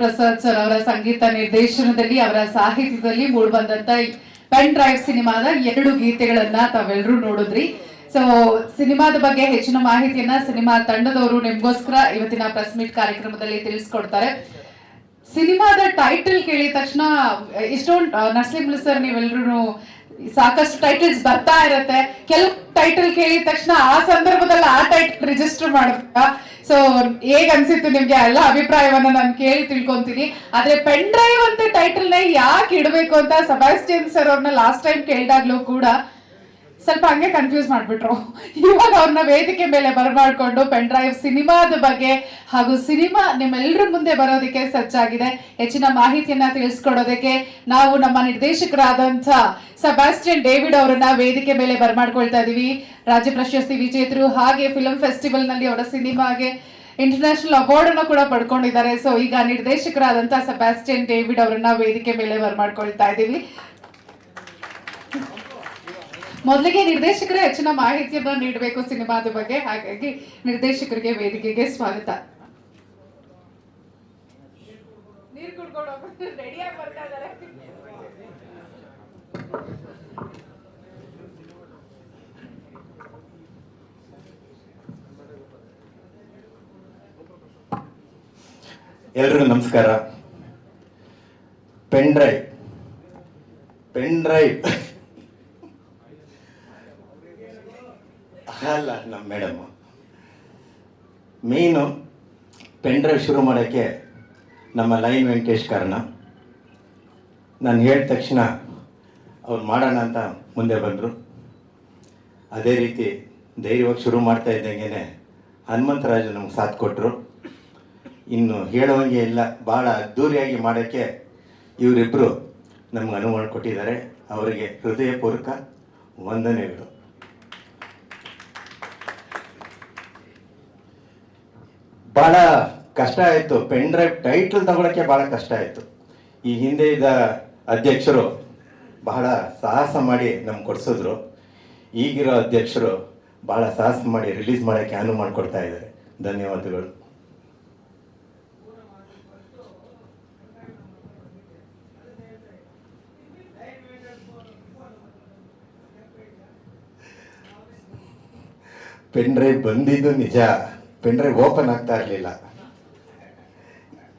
Prasad sir ಅವರ ಸಂಗೀತ ನಿರ್ದೇಶನದಲ್ಲಿ, ಅವರ ಸಾಹಿತ್ಯದಲ್ಲಿ ಮೂಡಿಬಂದಂತ ಪೆನ್ ಡ್ರೈವ್ ಸಿನಿಮಾದ ಎರಡು ಗೀತೆಗಳನ್ನ ತಾವೆಲ್ಲರೂ ನೋಡಿದ್ರಿ. ಸೊ ಸಿನಿಮಾದ ಬಗ್ಗೆ ಹೆಚ್ಚಿನ ಮಾಹಿತಿಯನ್ನ ಸಿನಿಮಾ ತಂಡದವರು ನಿಮ್ಗೋಸ್ಕರ ಇವತ್ತಿನ ಪ್ರೆಸ್ ಮೀಟ್ ಕಾರ್ಯಕ್ರಮದಲ್ಲಿ ತಿಳಿಸ್ಕೊಡ್ತಾರೆ. ಸಿನಿಮಾದ ಟೈಟಲ್ ಕೇಳಿದ ತಕ್ಷಣ ಇಷ್ಟೊಂದು ನರ್ಸಿಂಗ್ ಸರ್ ನೀವೆಲ್ಲರೂ ಸಾಕಷ್ಟು ಟೈಟಲ್ಸ್ ಬರ್ತಾ ಇರತ್ತೆ. ಕೆಲವು ಟೈಟಲ್ ಕೇಳಿದ ತಕ್ಷಣ ಆ ಸಂದರ್ಭದಲ್ಲಿ ಆ ಟೈಟಲ್ ರಿಜಿಸ್ಟರ್ ಮಾಡ್ತಾ ಸೊ ಹೇಗ್ ಅನ್ಸಿತ್ತು ನಿಮ್ಗೆ? ಎಲ್ಲ ಅಭಿಪ್ರಾಯವನ್ನ ನಾನು ಕೇಳಿ ತಿಳ್ಕೊಂತೀನಿ. ಆದ್ರೆ ಪೆನ್ ಡ್ರೈವ್ ಅಂತ ಟೈಟಲ್ನ ಯಾಕೆ ಇಡಬೇಕು ಅಂತ ಸಬಾಸ್ಟಿಯನ್ ಸರ್ ಅವ್ರನ್ನ ಲಾಸ್ಟ್ ಟೈಮ್ ಕೇಳಿದಾಗ್ಲೂ ಕೂಡ ಸ್ವಲ್ಪ ಹಂಗೆ ಕನ್ಫ್ಯೂಸ್ ಮಾಡ್ಬಿಟ್ರು. ಇವಾಗ ಅವ್ರನ್ನ ವೇದಿಕೆ ಮೇಲೆ ಬರಮಾಡ್ಕೊಂಡು ಪೆನ್ ಡ್ರೈವ್ ಸಿನಿಮಾದ ಬಗ್ಗೆ ಹಾಗೂ ಸಿನಿಮಾ ನಿಮ್ಮೆಲ್ಲರ ಮುಂದೆ ಬರೋದಕ್ಕೆ ಸಜ್ಜಾಗಿದೆ. ಹೆಚ್ಚಿನ ಮಾಹಿತಿಯನ್ನ ತಿಳಿಸ್ಕೊಡೋದಕ್ಕೆ ನಾವು ನಮ್ಮ ನಿರ್ದೇಶಕರಾದಂಥ ಸಬಾಸ್ಟಿಯನ್ ಡೇವಿಡ್ ಅವರನ್ನ ವೇದಿಕೆ ಮೇಲೆ ಬರಮಾಡ್ಕೊಳ್ತಾ ಇದೀವಿ. ರಾಜ್ಯ ಪ್ರಶಸ್ತಿ ವಿಜೇತರು ಹಾಗೆ ಫಿಲಂ ಫೆಸ್ಟಿವಲ್ನಲ್ಲಿ ಅವರ ಸಿನಿಮಾಗೆ ಇಂಟರ್ನ್ಯಾಷನಲ್ ಅವಾರ್ಡ್ ಅನ್ನು ಕೂಡ ಪಡ್ಕೊಂಡಿದ್ದಾರೆ. ಸೊ ಈಗ ನಿರ್ದೇಶಕರಾದಂತಹ ಸಬಾಸ್ಟಿಯನ್ ಡೇವಿಡ್ ಅವರನ್ನ ವೇದಿಕೆ ಮೇಲೆ ಬರಮಾಡ್ಕೊಳ್ತಾ ಇದೀವಿ. ಮೊದಲಿಗೆ ನಿರ್ದೇಶಕರೇ ಹೆಚ್ಚಿನ ಮಾಹಿತಿಯನ್ನ ನೀಡಬೇಕು ಸಿನಿಮಾದ ಬಗ್ಗೆ. ಹಾಗಾಗಿ ನಿರ್ದೇಶಕರಿಗೆ ವೇದಿಕೆಗೆ ಸ್ವಾಗತ. ಎಲ್ರಿಗೂ ನಮಸ್ಕಾರ. ಪೆನ್ ಡ್ರೈವ್ ಪೆನ್ ಡ್ರೈವ್ ಅಲ್ಲ ನಮ್ಮ ಮೇಡಮ್ ಮೇನು ಪೆನ್ ಡ್ರೈವ್ ಶುರು ಮಾಡೋಕ್ಕೆ ನಮ್ಮ ಲೈನ್ ವೆಂಕಟೇಶ್ ಕಾರಣ. ನಾನು ಹೇಳಿದ ತಕ್ಷಣ ಅವ್ರು ಮಾಡೋಣ ಅಂತ ಮುಂದೆ ಬಂದರು. ಅದೇ ರೀತಿ ಧೈರ್ಯವಾಗಿ ಶುರು ಮಾಡ್ತಾ ಇದ್ದಂಗೆ ಹನುಮಂತರಾಜು ನಮ್ಗೆ ಸಾಥ್ ಕೊಟ್ಟರು ಇನ್ನು ಹೇಳೋಂಗೆ ಇಲ್ಲ ಭಾಳ ಅದ್ಧೂರಿಯಾಗಿ ಮಾಡೋಕ್ಕೆ ಇವರಿಬ್ಬರು ನಮ್ಗೆ ಅನುವು ಕೊಟ್ಟಿದ್ದಾರೆ. ಅವರಿಗೆ ಹೃದಯಪೂರ್ವಕ ವಂದನೆಗಳು. ಭಾಳ ಕಷ್ಟ ಆಯಿತು. ಪೆನ್ ಡ್ರೈವ್ ಟೈಟಲ್ ತಗೊಳಕ್ಕೆ ಭಾಳ ಕಷ್ಟ ಆಯಿತು. ಈ ಹಿಂದೆ ಇದ್ದ ಅಧ್ಯಕ್ಷರು ಬಹಳ ಸಾಹಸ ಮಾಡಿ ನಮ್ಗೆ ಕೊಡಿಸಿದ್ರು. ಈಗಿರೋ ಅಧ್ಯಕ್ಷರು ಬಹಳ ಸಾಹಸ ಮಾಡಿ ರಿಲೀಸ್ ಮಾಡೋಕ್ಕೆ ಅನುವು ಮಾಡಿಕೊಡ್ತಾ ಇದ್ದಾರೆ. ಧನ್ಯವಾದಗಳು. ಪೆನ್ ಡ್ರೈವ್ ಬಂದಿದ್ದು ನಿಜ. ಪೆನ್ ಡ್ರೈವ್ ಓಪನ್ ಆಗ್ತಾ ಇರಲಿಲ್ಲ.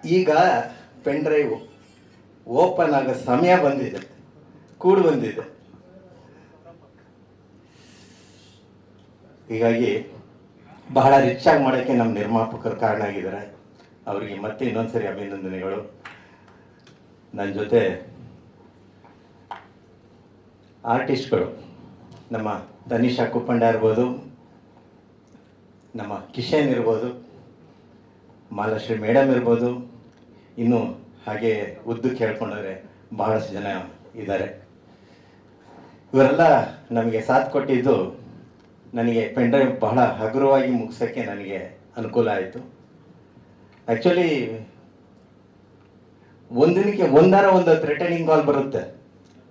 ಈಗ ಪೆನ್ ಡ್ರೈವ್ ಓಪನ್ ಆಗೋ ಸಮಯ ಬಂದಿದೆ. ಕೂಡು ಬಂದಿದೆ. ಹೀಗಾಗಿ ಬಹಳ ರಿಚ್ ಆಗಿ ಮಾಡೋಕ್ಕೆ ನಮ್ಮ ನಿರ್ಮಾಪಕರು ಕಾರಣ ಆಗಿದ್ದಾರೆ. ಅವರಿಗೆ ಮತ್ತೆ ಇನ್ನೊಂದ್ಸರಿ ಅಭಿನಂದನೆಗಳು. ನನ್ನ ಜೊತೆ ಆರ್ಟಿಸ್ಟ್ಗಳು ನಮ್ಮ ತನಿಷಾ ಕುಪ್ಪಂಡ ಇರ್ಬೋದು ನಮ್ಮ ಕಿಶನ್ ಇರ್ಬೋದು, ಮಾಲಾಶ್ರೀ ಮೇಡಮ್ ಇರ್ಬೋದು, ಇನ್ನು ಹಾಗೆ ಉದ್ದಕ್ಕೆ ಕೇಳ್ಕೊಂಡ್ರೆ ಬಹಳಷ್ಟು ಜನ ಇದ್ದಾರೆ. ಇವರೆಲ್ಲ ನಮಗೆ ಸಾಥ್ ಕೊಟ್ಟಿದ್ದು ನನಗೆ ಪೆಂಡ್ರೈವ್ ಬಹಳ ಹಗುರವಾಗಿ ಮುಗಿಸೋಕ್ಕೆ ನನಗೆ ಅನುಕೂಲ ಆಯಿತು. ಆ್ಯಕ್ಚುಲಿ ಒಂದಿನಕ್ಕೆ ಒಂದಾರ ಒಂದು ರಿಟರ್ನಿಂಗ್ ಕಾಲ್ ಬರುತ್ತೆ.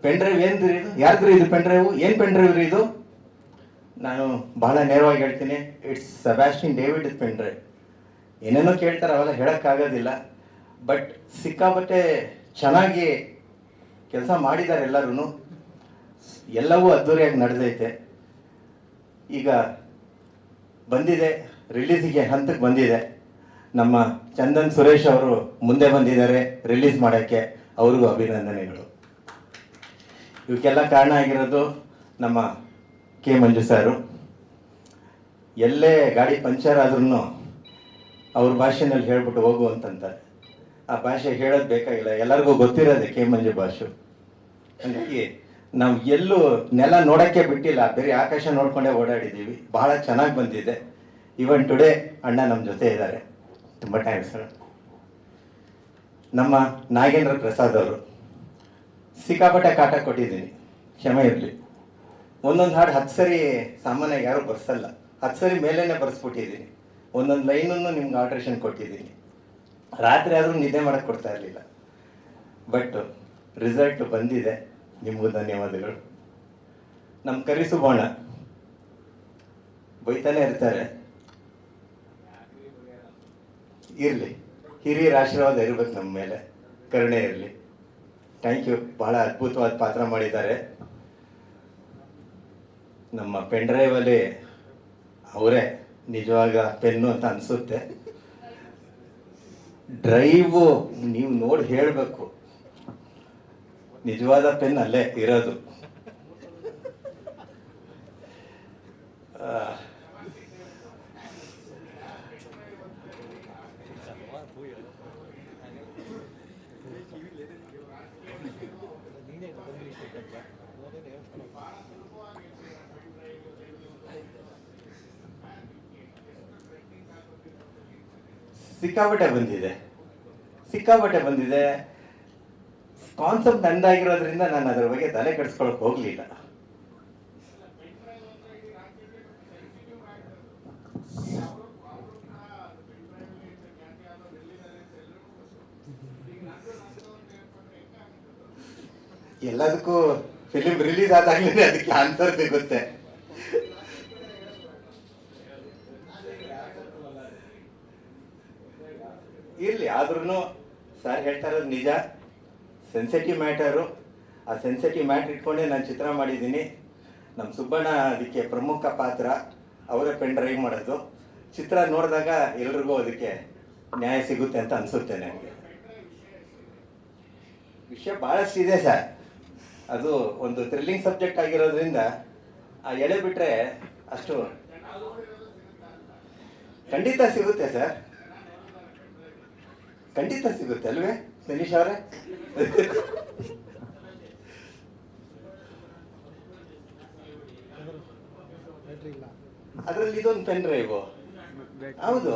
ಪೆಂಡ್ರೈವ್ ಏನು ಯಾರ್ದ್ರಿ ಇದು ಪೆಂಡ್ರೈವ್ ಏನು ಪೆಂಡ್ರೈವ್ ರೀ ಇದು? ನಾನು ಬಹಳ ನೇರವಾಗಿ ಹೇಳ್ತೀನಿ. ಇಟ್ಸ್ ಸಬ್ಯಾಸ್ಟಿನ್ ಡೇವಿಡ್ ಪೆಂಡ್ರೆ ಏನೇನೋ ಕೇಳ್ತಾರೆ ಅವೆಲ್ಲ ಹೇಳೋಕ್ಕಾಗೋದಿಲ್ಲ. ಬಟ್ ಸಿಕ್ಕಾಪಟ್ಟೆ ಚೆನ್ನಾಗಿ ಕೆಲಸ ಮಾಡಿದ್ದಾರೆ ಎಲ್ಲರೂ ಎಲ್ಲವೂ ಅದ್ದೂರಿಯಾಗಿ ನಡೆದೈತೆ. ಈಗ ಬಂದಿದೆ ರಿಲೀಸಿಗೆ ಹಂತಕ್ಕೆ ಬಂದಿದೆ. ನಮ್ಮ ಚಂದನ್ ಸುರೇಶ್ ಅವರು ಮುಂದೆ ಬಂದಿದ್ದಾರೆ ರಿಲೀಸ್ ಮಾಡೋಕ್ಕೆ. ಅವ್ರಿಗೂ ಅಭಿನಂದನೆಗಳು. ಇವಕ್ಕೆಲ್ಲ ಕಾರಣ ಆಗಿರೋದು ನಮ್ಮ ಕೆ ಮಂಜು ಸಾರು. ಎಲ್ಲೇ ಗಾಡಿ ಪಂಚರ್ ಆದ್ರೂ ಅವ್ರ ಭಾಷೆನಲ್ಲಿ ಹೇಳ್ಬಿಟ್ಟು ಹೋಗು ಅಂತಂತಾರೆ. ಆ ಭಾಷೆ ಹೇಳೋದು ಬೇಕಾಗಿಲ್ಲ. ಎಲ್ಲರಿಗೂ ಗೊತ್ತಿರೋದೆ ಕೆ ಮಂಜು ಭಾಷೆ. ಹಾಗಾಗಿ ನಾವು ಎಲ್ಲೂ ನೆಲ ನೋಡೋಕ್ಕೆ ಬಿಟ್ಟಿಲ್ಲ. ಬೇರೆ ಆಕಾಶ ನೋಡ್ಕೊಂಡೇ ಓಡಾಡಿದ್ದೀವಿ. ಬಹಳ ಚೆನ್ನಾಗಿ ಬಂದಿದೆ. ಇವನ್ ಟುಡೇ ಅಣ್ಣ ನಮ್ಮ ಜೊತೆ ಇದ್ದಾರೆ. ತುಂಬ ಥ್ಯಾಂಕ್ಸ್ ಸರ್ ನಮ್ಮ ನಾಗೇಂದ್ರ ಪ್ರಸಾದ್ ಅವರು. ಸಿಕ್ಕಾಪಟ್ಟೆ ಕಾಟ ಕೊಟ್ಟಿದ್ದೀನಿ. ಕ್ಷಮೆ ಇರಲಿ. ಒಂದೊಂದು ಹಾಡು ಹತ್ತು ಸರಿ ಸಾಮಾನ್ಯ ಯಾರು ಬರ್ಸಲ್ಲ. ಹತ್ತು ಸರಿ ಮೇಲೇನೆ ಬರ್ಸ್ಬಿಟ್ಟಿದ್ದೀನಿ ಒಂದೊಂದು ಲೈನನ್ನು ನಿಮ್ಗೆ ಆಲ್ಟ್ರೇಷನ್ ಕೊಟ್ಟಿದ್ದೀನಿ ರಾತ್ರಿ ಆದರೂ ನಿದ್ದೆ ಮಾಡಕ್ಕೆ ಕೊಡ್ತಾ ಇರಲಿಲ್ಲ. ಬಟ್ ರಿಸಲ್ಟ್ ಬಂದಿದೆ. ನಿಮಗೂ ಧನ್ಯವಾದಗಳು. ನಮ್ಮ ಕರಿಸುಬೋಣ ಬೈತಾನೆ ಇರ್ತಾರೆ. ಇರಲಿ. ಹಿರಿಯರ ಆಶೀರ್ವಾದ ಇರ್ಬೇಕು ನಮ್ಮ ಮೇಲೆ. ಕರುಣೆ ಇರಲಿ. ಥ್ಯಾಂಕ್ ಯು ಬಹಳ ಅದ್ಭುತವಾದ ಪಾತ್ರ ಮಾಡಿದ್ದಾರೆ. ನಮ್ಮ ಪೆನ್ ಡ್ರೈವಲ್ಲಿ ಅವರೇ ನಿಜವಾಗ ಪೆನ್ನು ಅಂತ ಅನಿಸುತ್ತೆ. ಡ್ರೈವು ನೀವು ನೋಡಿ ಹೇಳಬೇಕು. ನಿಜವಾದ ಪೆನ್ ಅಲ್ಲೇ ಇರೋದು. ಸಿಕ್ಕಾಪಟ್ಟೆ ಬಂದಿದೆ. ಸಿಕ್ಕಾಪಟ್ಟೆ ಬಂದಿದೆ. ಕಾನ್ಸೆಪ್ಟ್ ನಂದಾಗಿರೋದ್ರಿಂದ ನಾನು ಅದರ ಬಗ್ಗೆ ತಲೆ ಕೆಡಿಸ್ಕೊಳಕ್ ಹೋಗ್ಲಿಲ್ಲ. ಎಲ್ಲದಕ್ಕೂ ಫಿಲಿಮ್ ರಿಲೀಸ್ ಆದಾಗ್ಲೇ ಅದಕ್ಕೆ ಆನ್ಸರ್ ಸಿಗುತ್ತೆ. ಇರ್ಲಿ ಆದ್ರೂ ಸರ್ ಹೇಳ್ತಾ ಇರೋದು ನಿಜ. ಸೆನ್ಸಿಟಿವ್ ಮ್ಯಾಟರು ಆ ಸೆನ್ಸಿಟಿವ್ ಮ್ಯಾಟ್ರ್ ಇಟ್ಕೊಂಡೇ ನಾನು ಚಿತ್ರ ಮಾಡಿದ್ದೀನಿ. ನಮ್ಮ ಸುಬ್ಬಣ್ಣ ಅದಕ್ಕೆ ಪ್ರಮುಖ ಪಾತ್ರ. ಅವರೇ ಪೆನ್ ಡ್ರೈವ್ ಮಾಡೋದು. ಚಿತ್ರ ನೋಡಿದಾಗ ಎಲ್ರಿಗೂ ಅದಕ್ಕೆ ನ್ಯಾಯ ಸಿಗುತ್ತೆ ಅಂತ ಅನಿಸುತ್ತೆ ನನಗೆ. ವಿಷಯ ಭಾಳಷ್ಟು ಇದೆ ಸರ್ ಅದು ಒಂದು ಥ್ರಿಲ್ಲಿಂಗ್ ಸಬ್ಜೆಕ್ಟ್ ಆಗಿರೋದ್ರಿಂದ ಆ ಎಳೆ ಬಿಟ್ಟರೆ ಅಷ್ಟು ಖಂಡಿತ ಸಿಗುತ್ತೆ ಸರ್ ಖಂಡಿತ ಸಿಗುತ್ತೆ ಅಲ್ವೇ ಮನೀಶ್ ಅವರೇ? ಅದರಲ್ಲಿ ಇದೊಂದು ಪೆನ್ ಡ್ರೈವ್. ಹೌದು.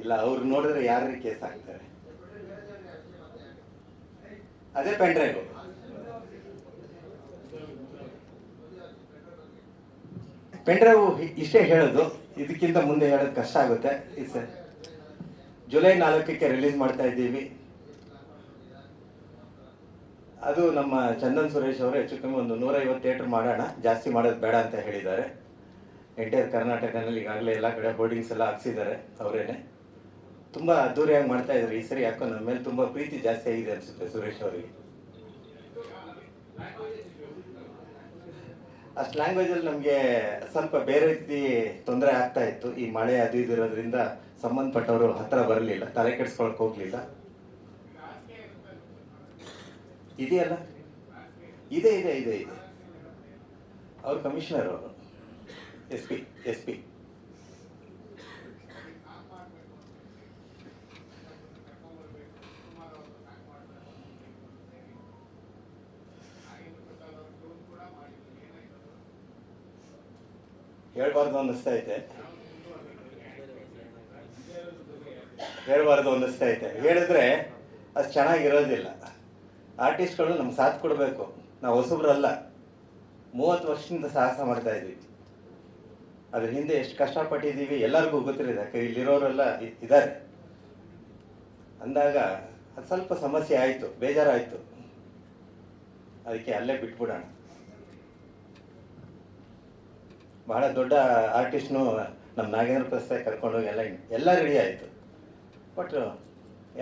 ಇಲ್ಲ, ಅವ್ರು ನೋಡಿದ್ರೆ ಯಾರೇ ಕೇಸ್ ಹಾಕ್ತಾರೆ? ಅದೇ ಪೆನ್ ಡ್ರೈವ್. ಪೆನ್ ಡ್ರೈವ್ ಇಷ್ಟೇ ಹೇಳೋದು, ಇದಕ್ಕಿಂತ ಮುಂದೆ ಹೇಳೋದು ಕಷ್ಟ ಆಗುತ್ತೆ. ಈ ಸರ್ ಜುಲೈ ನಾಲ್ಕಕ್ಕೆ ರಿಲೀಸ್ ಮಾಡ್ತಾ ಇದ್ದೀವಿ. ಅದು ನಮ್ಮ ಚಂದನ್ ಸುರೇಶ್ ಅವರು ಹೆಚ್ಚು ಕಮ್ಮಿ ಒಂದು ನೂರೈವತ್ತು ಥಿಯೇಟರ್ ಮಾಡೋಣ. ಜಾಸ್ತಿ ಮಾಡೋದು ಬೇಡ ಅಂತ ಹೇಳಿದ್ದಾರೆ. ಎಂಟೈರ್ ಕರ್ನಾಟಕನಲ್ಲಿ ಈಗಾಗಲೇ ಎಲ್ಲ ಕಡೆ ಬೋರ್ಡಿಂಗ್ಸ್ ಎಲ್ಲ ಹಾಕ್ಸಿದ್ದಾರೆ ಅವರೇನೆ. ತುಂಬ ಅದ್ದೂರಿಯಾಗಿ ಮಾಡ್ತಾ ಇದ್ದಾರೆ. ಈ ಸರಿ ಯಾಕೋ ನಮ್ಮ ಮೇಲೆ ತುಂಬ ಪ್ರೀತಿ ಜಾಸ್ತಿ ಆಗಿದೆ ಅನಿಸುತ್ತೆ ಸುರೇಶ್ ಅವರಿಗೆ. ಅಷ್ಟು ಲ್ಯಾಂಗ್ವೇಜಲ್ಲಿ ನಮಗೆ ಸ್ವಲ್ಪ ಬೇರೆ ರೀತಿ ತೊಂದರೆ ಆಗ್ತಾ ಇತ್ತು. ಈ ಮಳೆ ಅದು ಇದು ಇರೋದ್ರಿಂದ ಸಂಬಂಧಪಟ್ಟವರು ಹತ್ರ ಬರಲಿಲ್ಲ, ತಲೆ ಕೆಡಿಸ್ಕೊಳಕ್ ಹೋಗ್ಲಿಲ್ಲ. ಇದೆಯಲ್ಲ? ಇದೆ ಇದೆ ಇದೆ ಇದೆ. ಅವ್ರ ಕಮಿಷನರ್ ಅವರು. ಎಸ್ ಪಿ ಎಸ್ ಪಿ ಹೇಳ್ಬಾರ್ದು ಅನ್ನಿಸ್ತಾ ಐತೆ. ಹೇಳ್ಬಾರ್ದು ಅನ್ನಿಸ್ತಾ ಐತೆ. ಹೇಳಿದ್ರೆ ಅಷ್ಟು ಚೆನ್ನಾಗಿರೋದಿಲ್ಲ. ಆರ್ಟಿಸ್ಟ್ಗಳು ನಮ್ಗೆ ಸಾಥ್ ಕೊಡಬೇಕು. ನಾವು ಹೊಸಬ್ರಲ್ಲ. ಮೂವತ್ತು ವರ್ಷದಿಂದ ಸಾಹಸ ಮಾಡ್ತಾ ಇದ್ವಿ. ಅದ್ರ ಹಿಂದೆ ಎಷ್ಟು ಕಷ್ಟಪಟ್ಟಿದ್ದೀವಿ ಎಲ್ಲರಿಗೂ ಗೊತ್ತಿರೋದು ಯಾಕೆ ಇಲ್ಲಿರೋರೆಲ್ಲ ಇದ್ದಾರೆ ಅಂದಾಗ ಅದು ಸ್ವಲ್ಪ ಸಮಸ್ಯೆ ಆಯಿತು, ಬೇಜಾರಾಯಿತು. ಅದಕ್ಕೆ ಅಲ್ಲೇ ಬಿಟ್ಬಿಡೋಣ. ಬಹಳ ದೊಡ್ಡ ಆರ್ಟಿಸ್ಟ್ನು ನಮ್ಮ ನಾಗೇಂದ್ರ ಪ್ರಸಾದ್ ಕರ್ಕೊಂಡೋಗಿ ಎಲ್ಲ ಎಲ್ಲ ರೆಡಿ ಆಯಿತು. ಬಟ್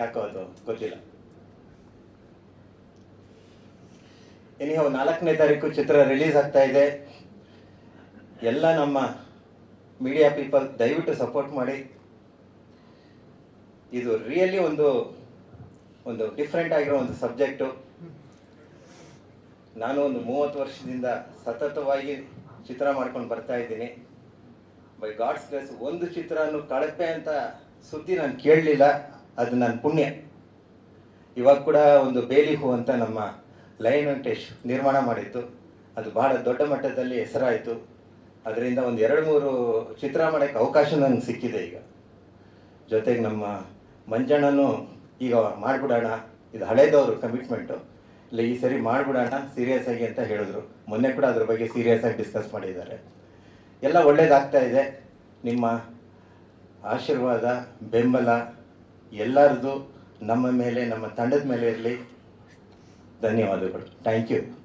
ಯಾಕೋ ಅದು ಗೊತ್ತಿಲ್ಲ. ಎನಿಹೋ ನಾಲ್ಕನೇ ತಾರೀಕು ಚಿತ್ರ ರಿಲೀಸ್ ಆಗ್ತಾ ಇದೆ. ಎಲ್ಲ ನಮ್ಮ ಮೀಡಿಯಾ ಪೀಪಲ್ ದಯವಿಟ್ಟು ಸಪೋರ್ಟ್ ಮಾಡಿ. ಇದು ರಿಯಲಿ ಒಂದು ಒಂದು ಡಿಫ್ರೆಂಟ್ ಆಗಿರೋ ಒಂದು ಸಬ್ಜೆಕ್ಟು ನಾನು ಒಂದು ಮೂವತ್ತು ವರ್ಷದಿಂದ ಸತತವಾಗಿ ಚಿತ್ರ ಮಾಡ್ಕೊಂಡು ಬರ್ತಾ ಇದ್ದೀನಿ. ಬೈ ಗಾಡ್ಸ್ ಗ್ರೇಸ್ ಒಂದು ಚಿತ್ರನು ಕಳಪೆ ಅಂತ ಸುದ್ದಿ ನಾನು ಕೇಳಲಿಲ್ಲ. ಅದು ನನ್ನ ಪುಣ್ಯ. ಇವಾಗ ಕೂಡ ಒಂದು ಬೇಲಿ ಹೂ ಅಂತ ನಮ್ಮ ಲೈನ್ ವೆಂಕಟೇಶ್ ನಿರ್ಮಾಣ ಮಾಡಿತ್ತು ಅದು ಬಹಳ ದೊಡ್ಡ ಮಟ್ಟದಲ್ಲಿ ಹೆಸರಾಯಿತು. ಅದರಿಂದ ಒಂದು ಎರಡು ಮೂರು ಚಿತ್ರ ಮಾಡೋಕ್ಕೆ ಅವಕಾಶ ನನಗೆ ಸಿಕ್ಕಿದೆ ಈಗ. ಜೊತೆಗೆ ನಮ್ಮ ಮಂಜಣ್ಣನೂ ಈಗ ಮಾಡಿಬಿಡೋಣ. ಇದು ಹಳೇದವರು ಕಮಿಟ್ಮೆಂಟು ಇಲ್ಲ ಈ ಸರಿ ಮಾಡಿಬಿಡೋಣ ಸೀರಿಯಸ್ ಆಗಿ ಅಂತ ಹೇಳಿದ್ರು. ಮೊನ್ನೆ ಕೂಡ ಅದ್ರ ಬಗ್ಗೆ ಸೀರಿಯಸ್ ಆಗಿ ಡಿಸ್ಕಸ್ ಮಾಡಿದ್ದಾರೆ. ಎಲ್ಲ ಒಳ್ಳೇದಾಗ್ತಾ ಇದೆ. ನಿಮ್ಮ ಆಶೀರ್ವಾದ, ಬೆಂಬಲ ಎಲ್ಲರದು ನಮ್ಮ ಮೇಲೆ, ನಮ್ಮ ತಂಡದ ಮೇಲೆ ಇರಲಿ. ಧನ್ಯವಾದಗಳು. Thank you